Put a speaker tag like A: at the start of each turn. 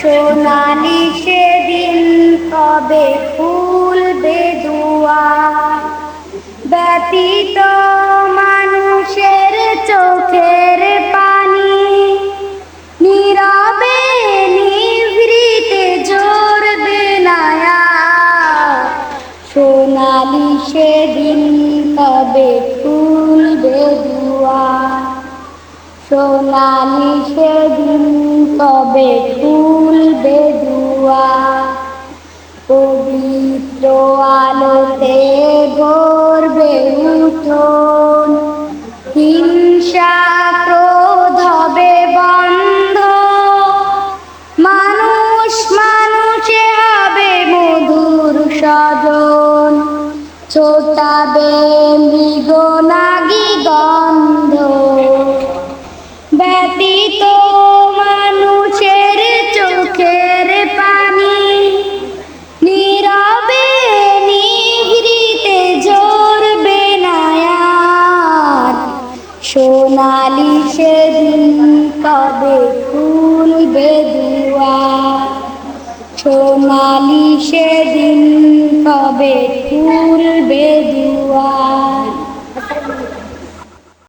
A: সোনালি সেদিন কবে ফুলবে দুয়া ব্যতীত মানুষের চোখের পানি, নীরবে নিভৃতে জোরবে নায়া। সোনালি সেদিন কবে ফুলবে দুয়া সোনালি সেদিন কবে ফুল পবিত্র আলোতে গর্বে উঠোন। হিংসা ক্রোধ হবে বন্ধ। মানুষ মানুষে হবে মধুর সজন। ছোটাবে মৃগ সোনালি সেদিন কবে ফুলবে দুয়া সোনালি সেদিন কবে